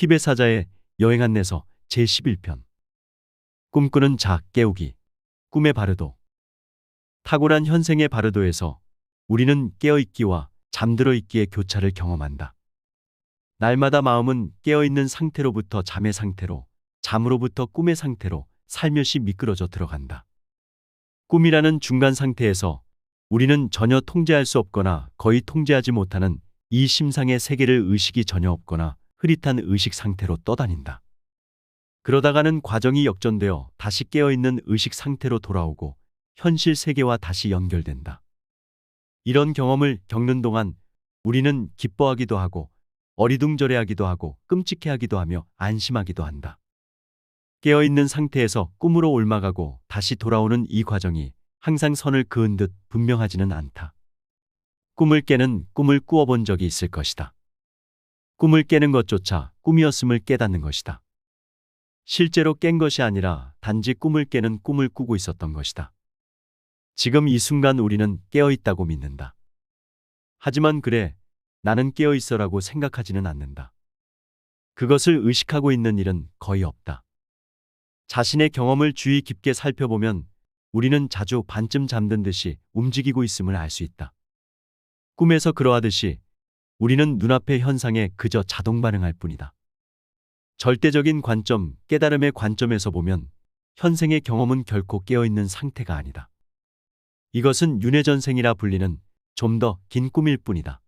티베 사자의 여행 안내서 제11편 꿈꾸는 자 깨우기 꿈의 바르도 탁월한 현생의 바르도에서 우리는 깨어있기와 잠들어 있기의 교차를 경험한다. 날마다 마음은 깨어있는 상태로부터 잠의 상태로, 잠으로부터 꿈의 상태로 살며시 미끄러져 들어간다. 꿈이라는 중간 상태에서 우리는 전혀 통제할 수 없거나 거의 통제하지 못하는 이 심상의 세계를 의식이 전혀 없거나 흐릿한 의식 상태로 떠다닌다. 그러다가는 과정이 역전되어 다시 깨어있는 의식 상태로 돌아오고 현실 세계와 다시 연결된다. 이런 경험을 겪는 동안 우리는 기뻐하기도 하고 어리둥절해하기도 하고 끔찍해하기도 하며 안심하기도 한다. 깨어있는 상태에서 꿈으로 옮아가고 다시 돌아오는 이 과정이 항상 선을 그은 듯 분명하지는 않다. 꿈을 깨는 꿈을 꾸어본 적이 있을 것이다. 꿈을 깨는 것조차 꿈이었음을 깨닫는 것이다. 실제로 깬 것이 아니라 단지 꿈을 깨는 꿈을 꾸고 있었던 것이다. 지금 이 순간 우리는 깨어 있다고 믿는다. 하지만 그래, 나는 깨어 있어라고 생각하지는 않는다. 그것을 의식하고 있는 일은 거의 없다. 자신의 경험을 주의 깊게 살펴보면 우리는 자주 반쯤 잠든 듯이 움직이고 있음을 알 수 있다. 꿈에서 그러하듯이 우리는 눈앞의 현상에 그저 자동 반응할 뿐이다. 절대적인 관점, 깨달음의 관점에서 보면 현생의 경험은 결코 깨어있는 상태가 아니다. 이것은 윤회전생이라 불리는 좀 더 긴 꿈일 뿐이다.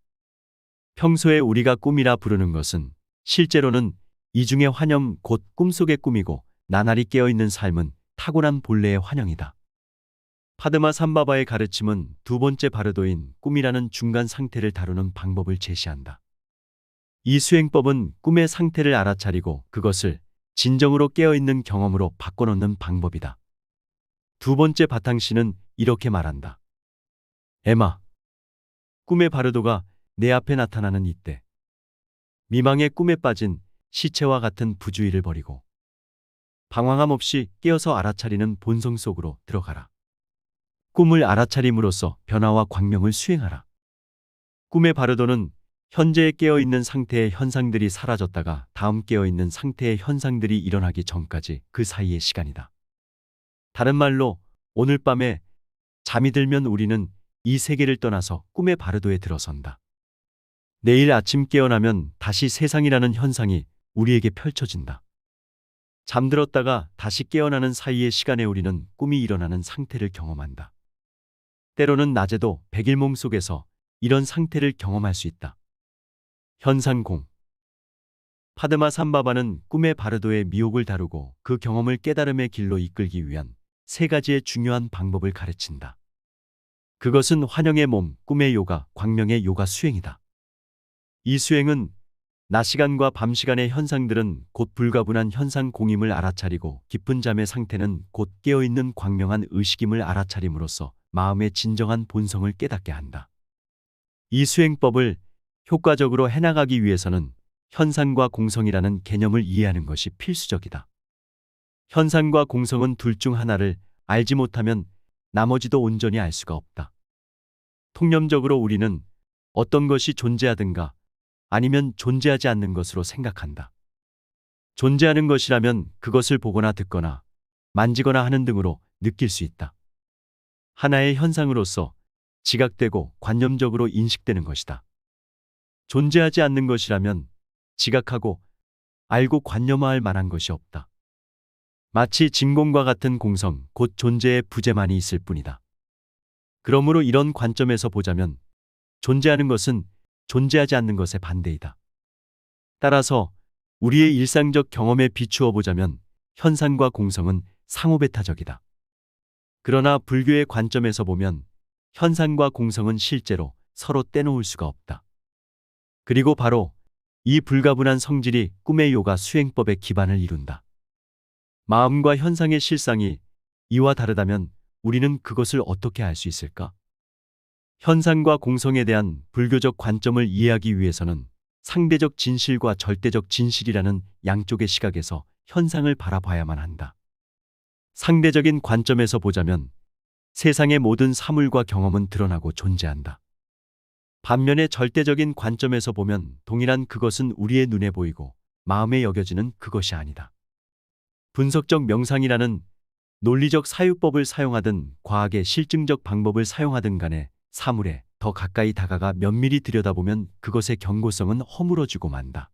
평소에 우리가 꿈이라 부르는 것은 실제로는 이중의 환영 곧 꿈속의 꿈이고 나날이 깨어있는 삶은 타고난 본래의 환영이다. 파드마 삼바바의 가르침은 두 번째 바르도인 꿈이라는 중간 상태를 다루는 방법을 제시한다. 이 수행법은 꿈의 상태를 알아차리고 그것을 진정으로 깨어있는 경험으로 바꿔놓는 방법이다. 두 번째 바탕시는 이렇게 말한다. 에마. 꿈의 바르도가 내 앞에 나타나는 이때. 미망의 꿈에 빠진 시체와 같은 부주의를 버리고 방황함 없이 깨어서 알아차리는 본성 속으로 들어가라. 꿈을 알아차림으로써 변화와 광명을 수행하라. 꿈의 바르도는 현재에 깨어있는 상태의 현상들이 사라졌다가 다음 깨어있는 상태의 현상들이 일어나기 전까지 그 사이의 시간이다. 다른 말로 오늘 밤에 잠이 들면 우리는 이 세계를 떠나서 꿈의 바르도에 들어선다. 내일 아침 깨어나면 다시 세상이라는 현상이 우리에게 펼쳐진다. 잠들었다가 다시 깨어나는 사이의 시간에 우리는 꿈이 일어나는 상태를 경험한다. 때로는 낮에도 백일몽 속에서 이런 상태를 경험할 수 있다. 현상공 파드마 삼바바는 꿈의 바르도의 미혹을 다루고 그 경험을 깨달음의 길로 이끌기 위한 세 가지의 중요한 방법을 가르친다. 그것은 환영의 몸, 꿈의 요가, 광명의 요가 수행이다. 이 수행은 낮 시간과 밤 시간의 현상들은 곧 불가분한 현상 공임을 알아차리고 깊은 잠의 상태는 곧 깨어있는 광명한 의식임을 알아차림으로써 마음의 진정한 본성을 깨닫게 한다. 이 수행법을 효과적으로 해나가기 위해서는 현상과 공성이라는 개념을 이해하는 것이 필수적이다. 현상과 공성은 둘 중 하나를 알지 못하면 나머지도 온전히 알 수가 없다. 통념적으로 우리는 어떤 것이 존재하든가 아니면 존재하지 않는 것으로 생각한다. 존재하는 것이라면 그것을 보거나 듣거나 만지거나 하는 등으로 느낄 수 있다. 하나의 현상으로서 지각되고 관념적으로 인식되는 것이다. 존재하지 않는 것이라면 지각하고 알고 관념화할 만한 것이 없다. 마치 진공과 같은 공성, 곧 존재의 부재만이 있을 뿐이다. 그러므로 이런 관점에서 보자면 존재하는 것은 존재하지 않는 것의 반대이다. 따라서 우리의 일상적 경험에 비추어 보자면 현상과 공성은 상호배타적이다. 그러나 불교의 관점에서 보면 현상과 공성은 실제로 서로 떼놓을 수가 없다. 그리고 바로 이 불가분한 성질이 꿈의 요가 수행법의 기반을 이룬다. 마음과 현상의 실상이 이와 다르다면 우리는 그것을 어떻게 알 수 있을까? 현상과 공성에 대한 불교적 관점을 이해하기 위해서는 상대적 진실과 절대적 진실이라는 양쪽의 시각에서 현상을 바라봐야만 한다. 상대적인 관점에서 보자면 세상의 모든 사물과 경험은 드러나고 존재한다. 반면에 절대적인 관점에서 보면 동일한 그것은 우리의 눈에 보이고 마음에 여겨지는 그것이 아니다. 분석적 명상이라는 논리적 사유법을 사용하든 과학의 실증적 방법을 사용하든 간에 사물에 더 가까이 다가가 면밀히 들여다보면 그것의 경고성은 허물어지고 만다.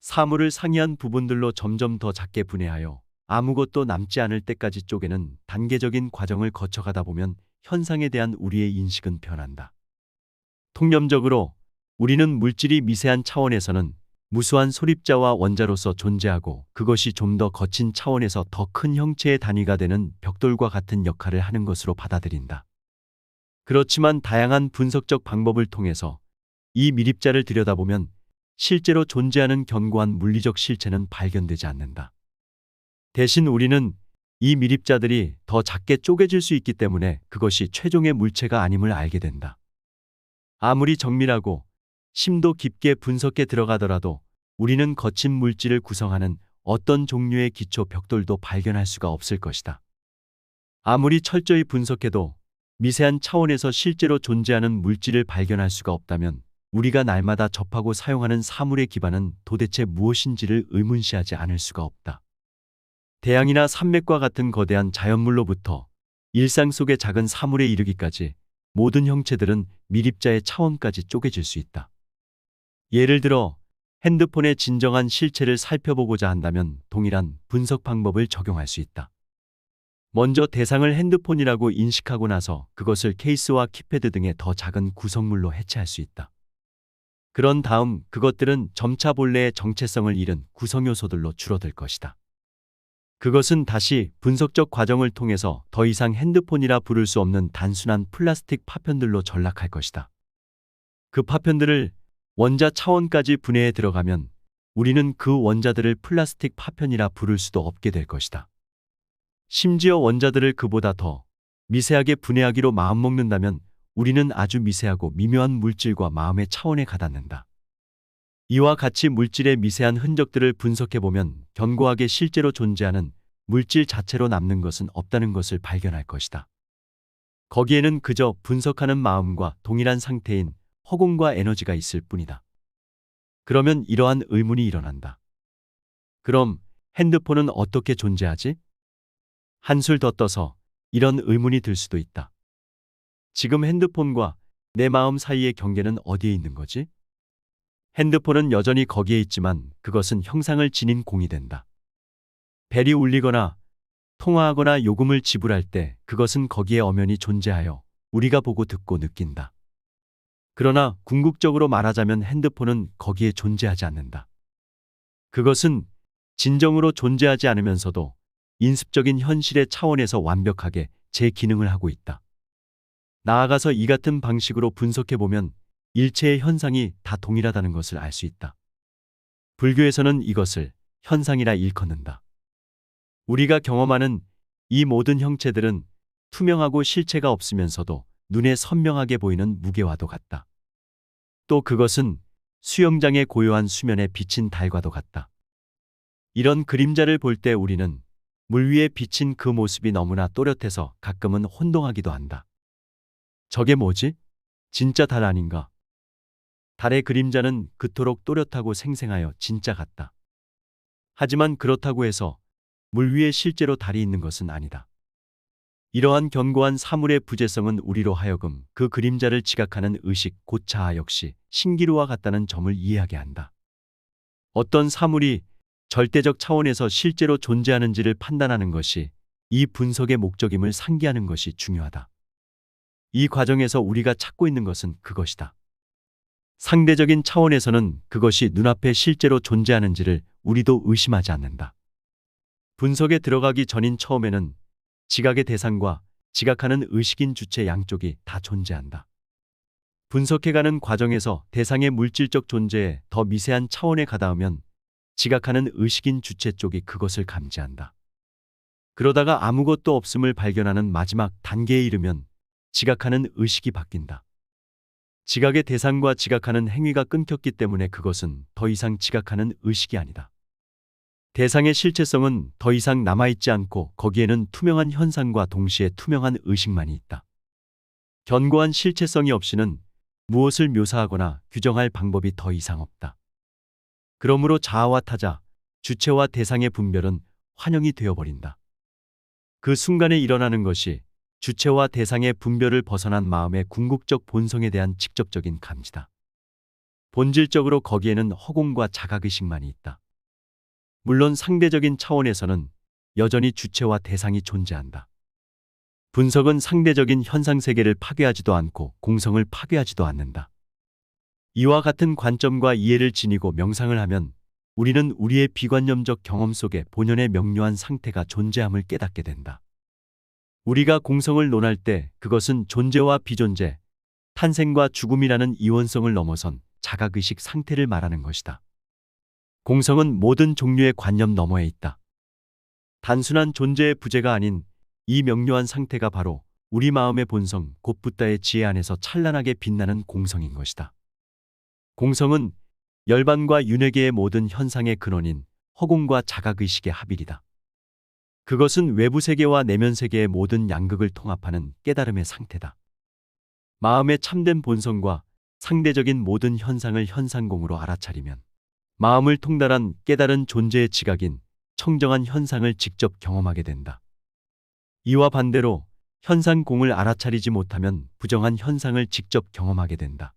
사물을 상이한 부분들로 점점 더 작게 분해하여 아무것도 남지 않을 때까지 쪼개는 단계적인 과정을 거쳐가다 보면 현상에 대한 우리의 인식은 변한다. 통념적으로 우리는 물질이 미세한 차원에서는 무수한 소립자와 원자로서 존재하고 그것이 좀 더 거친 차원에서 더 큰 형체의 단위가 되는 벽돌과 같은 역할을 하는 것으로 받아들인다. 그렇지만 다양한 분석적 방법을 통해서 이 미립자를 들여다보면 실제로 존재하는 견고한 물리적 실체는 발견되지 않는다. 대신 우리는 이 미립자들이 더 작게 쪼개질 수 있기 때문에 그것이 최종의 물체가 아님을 알게 된다. 아무리 정밀하고 심도 깊게 분석해 들어가더라도 우리는 거친 물질을 구성하는 어떤 종류의 기초 벽돌도 발견할 수가 없을 것이다. 아무리 철저히 분석해도 미세한 차원에서 실제로 존재하는 물질을 발견할 수가 없다면 우리가 날마다 접하고 사용하는 사물의 기반은 도대체 무엇인지를 의문시하지 않을 수가 없다. 대양이나 산맥과 같은 거대한 자연물로부터 일상 속의 작은 사물에 이르기까지 모든 형체들은 미립자의 차원까지 쪼개질 수 있다. 예를 들어 핸드폰의 진정한 실체를 살펴보고자 한다면 동일한 분석 방법을 적용할 수 있다. 먼저 대상을 핸드폰이라고 인식하고 나서 그것을 케이스와 키패드 등의 더 작은 구성물로 해체할 수 있다. 그런 다음 그것들은 점차 본래의 정체성을 잃은 구성 요소들로 줄어들 것이다. 그것은 다시 분석적 과정을 통해서 더 이상 핸드폰이라 부를 수 없는 단순한 플라스틱 파편들로 전락할 것이다. 그 파편들을 원자 차원까지 분해해 들어가면 우리는 그 원자들을 플라스틱 파편이라 부를 수도 없게 될 것이다. 심지어 원자들을 그보다 더 미세하게 분해하기로 마음먹는다면 우리는 아주 미세하고 미묘한 물질과 마음의 차원에 가닿는다. 이와 같이 물질의 미세한 흔적들을 분석해보면 견고하게 실제로 존재하는 물질 자체로 남는 것은 없다는 것을 발견할 것이다. 거기에는 그저 분석하는 마음과 동일한 상태인 허공과 에너지가 있을 뿐이다. 그러면 이러한 의문이 일어난다. 그럼 핸드폰은 어떻게 존재하지? 한술 더 떠서 이런 의문이 들 수도 있다. 지금 핸드폰과 내 마음 사이의 경계는 어디에 있는 거지? 핸드폰은 여전히 거기에 있지만 그것은 형상을 지닌 공이 된다. 벨이 울리거나 통화하거나 요금을 지불할 때 그것은 거기에 엄연히 존재하여 우리가 보고 듣고 느낀다. 그러나 궁극적으로 말하자면 핸드폰은 거기에 존재하지 않는다. 그것은 진정으로 존재하지 않으면서도 인습적인 현실의 차원에서 완벽하게 제 기능을 하고 있다. 나아가서 이 같은 방식으로 분석해보면 일체의 현상이 다 동일하다는 것을 알 수 있다. 불교에서는 이것을 현상이라 일컫는다. 우리가 경험하는 이 모든 형체들은 투명하고 실체가 없으면서도 눈에 선명하게 보이는 무게와도 같다. 또 그것은 수영장의 고요한 수면에 비친 달과도 같다. 이런 그림자를 볼 때 우리는 물 위에 비친 그 모습이 너무나 또렷해서 가끔은 혼동하기도 한다. 저게 뭐지? 진짜 달 아닌가? 달의 그림자는 그토록 또렷하고 생생하여 진짜 같다. 하지만 그렇다고 해서 물 위에 실제로 달이 있는 것은 아니다. 이러한 견고한 사물의 부재성은 우리로 하여금 그 그림자를 지각하는 의식 고차하 역시 신기루와 같다는 점을 이해하게 한다. 어떤 사물이 절대적 차원에서 실제로 존재하는지를 판단하는 것이 이 분석의 목적임을 상기하는 것이 중요하다. 이 과정에서 우리가 찾고 있는 것은 그것이다. 상대적인 차원에서는 그것이 눈앞에 실제로 존재하는지를 우리도 의심하지 않는다. 분석에 들어가기 전인 처음에는 지각의 대상과 지각하는 의식인 주체 양쪽이 다 존재한다. 분석해가는 과정에서 대상의 물질적 존재에 더 미세한 차원에 가닿으면 지각하는 의식인 주체 쪽이 그것을 감지한다. 그러다가 아무것도 없음을 발견하는 마지막 단계에 이르면 지각하는 의식이 바뀐다. 지각의 대상과 지각하는 행위가 끊겼기 때문에 그것은 더 이상 지각하는 의식이 아니다. 대상의 실체성은 더 이상 남아있지 않고 거기에는 투명한 현상과 동시에 투명한 의식만이 있다. 견고한 실체성이 없이는 무엇을 묘사하거나 규정할 방법이 더 이상 없다. 그러므로 자아와 타자, 주체와 대상의 분별은 환영이 되어버린다. 그 순간에 일어나는 것이 주체와 대상의 분별을 벗어난 마음의 궁극적 본성에 대한 직접적인 감지다. 본질적으로 거기에는 허공과 자각의식만이 있다. 물론 상대적인 차원에서는 여전히 주체와 대상이 존재한다. 분석은 상대적인 현상 세계를 파괴하지도 않고 공성을 파괴하지도 않는다. 이와 같은 관점과 이해를 지니고 명상을 하면 우리는 우리의 비관념적 경험 속에 본연의 명료한 상태가 존재함을 깨닫게 된다. 우리가 공성을 논할 때 그것은 존재와 비존재, 탄생과 죽음이라는 이원성을 넘어선 자각의식 상태를 말하는 것이다. 공성은 모든 종류의 관념 너머에 있다. 단순한 존재의 부재가 아닌 이 명료한 상태가 바로 우리 마음의 본성, 곧 붓다의 지혜 안에서 찬란하게 빛나는 공성인 것이다. 공성은 열반과 윤회계의 모든 현상의 근원인 허공과 자각의식의 합일이다. 그것은 외부 세계와 내면 세계의 모든 양극을 통합하는 깨달음의 상태다. 마음의 참된 본성과 상대적인 모든 현상을 현상공으로 알아차리면 마음을 통달한 깨달은 존재의 지각인 청정한 현상을 직접 경험하게 된다. 이와 반대로 현상공을 알아차리지 못하면 부정한 현상을 직접 경험하게 된다.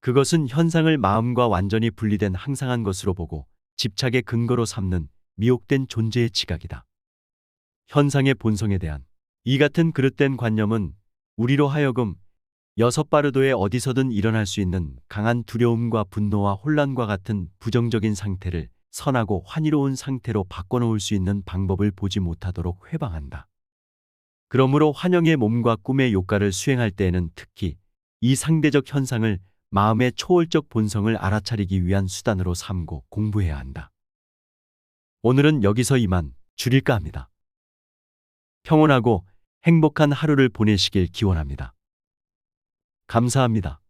그것은 현상을 마음과 완전히 분리된 항상한 것으로 보고 집착의 근거로 삼는 미혹된 존재의 지각이다. 현상의 본성에 대한 이 같은 그릇된 관념은 우리로 하여금 여섯 바르도에 어디서든 일어날 수 있는 강한 두려움과 분노와 혼란과 같은 부정적인 상태를 선하고 환희로운 상태로 바꿔놓을 수 있는 방법을 보지 못하도록 회방한다. 그러므로 환영의 몸과 꿈의 요가를 수행할 때에는 특히 이 상대적 현상을 마음의 초월적 본성을 알아차리기 위한 수단으로 삼고 공부해야 한다. 오늘은 여기서 이만 줄일까 합니다. 평온하고 행복한 하루를 보내시길 기원합니다. 감사합니다.